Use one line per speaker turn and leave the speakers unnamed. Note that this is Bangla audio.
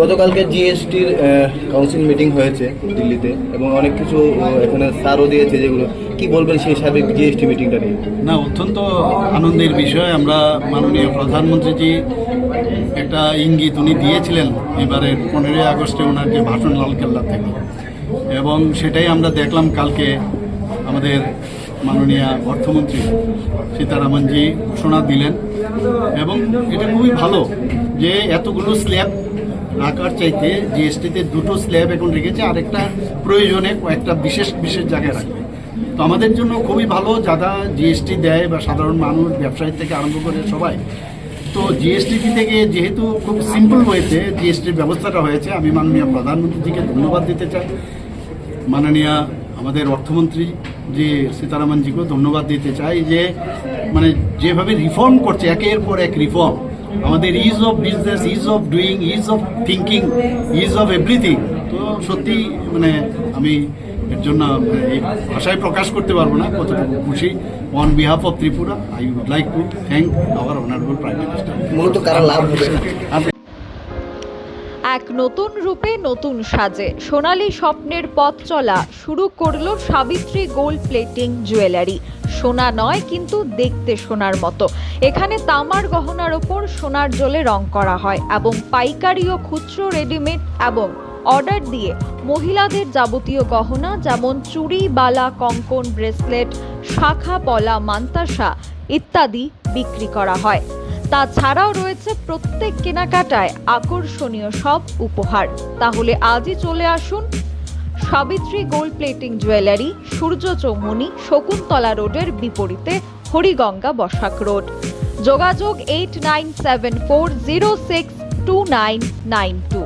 গতকালকে জিএসটির কাউন্সিল মিটিং হয়েছে দিল্লিতে এবং অনেক কিছু এখানে সারও দিয়েছে যেগুলো। কি বলবেন সেই সাবেক জিএসটি মিটিংটা নিয়ে?
না, অত্যন্ত আনন্দের বিষয়। আমরা মাননীয় প্রধানমন্ত্রীজি একটা ইঙ্গিত উনি দিয়েছিলেন এবারে পনেরোই আগস্টে ওনার যে ভাষণ লালকেল্লা থেকে। এবং সেটাই আমরা দেখলাম কালকে আমাদের মাননীয় অর্থমন্ত্রী সীতারামনজি ঘোষণা দিলেন। এবং এটা খুবই ভালো যে এতগুলো স্ল্যাব রাখার চাইতে জিএসটিতে দুটো স্ল্যাব এখন রেখেছে, আরেকটা প্রয়োজনে কয়েকটা বিশেষ বিশেষ জায়গায় রাখবে। তো আমাদের জন্য খুবই ভালো, যারা জিএসটি দেয় বা সাধারণ মানুষ, ব্যবসায়ী থেকে আরম্ভ করে সবাই। তো জিএসটি থেকে যেহেতু খুব সিম্পল হয়েছে, জিএসটির ব্যবস্থাটা হয়েছে, আমি মাননীয় প্রধানমন্ত্রীজিকে ধন্যবাদ দিতে চাই। মাননীয় আমাদের অর্থমন্ত্রী যে সীতারামনজিকেও ধন্যবাদ দিতে চাই যে মানে যেভাবে রিফর্ম করছে, একের পর এক রিফর্ম আমাদের ease of business ease of doing ease of thinking ease of everything তো সত্যি মানে আমি এর জন্য মানে এই ভাষায় প্রকাশ করতে পারব না কতটুকু খুশি। On behalf of Tripura I would like to thank our honourable prime minister
মূলত কারা লাভ হবে?
এক নতুন রূপে নতুন সাজে। সোনালী স্বপ্নের পথ চলা শুরু করল সাবিত্রী গোল্ড প্লেটিং জুয়েলারি। সোনা নয়, কিন্তু দেখতে সোনার মতো। এখানে তামার গহনার ওপর সোনার জলে রং করা হয় এবং পাইকারি ও খুচরো রেডিমেড এবং অর্ডার দিয়ে মহিলাদের যাবতীয় গহনা যেমন চুড়ি, বালা, কঙ্কন ব্রেসলেট শাখা, পলা, মান্তাসা ইত্যাদি বিক্রি করা হয়। তাছাড়াও রয়েছে প্রত্যেক কেনাকাটায় আকর্ষণীয় সব উপহার। তাহলে আজই চলে আসুন Savitri gold plating jewellery Surya Chaumuhani Shakuntala রোডের বিপরীতে হরিগঙ্গা বসাক রোড। যোগাযোগ eight nine seven four zero six two nine nine two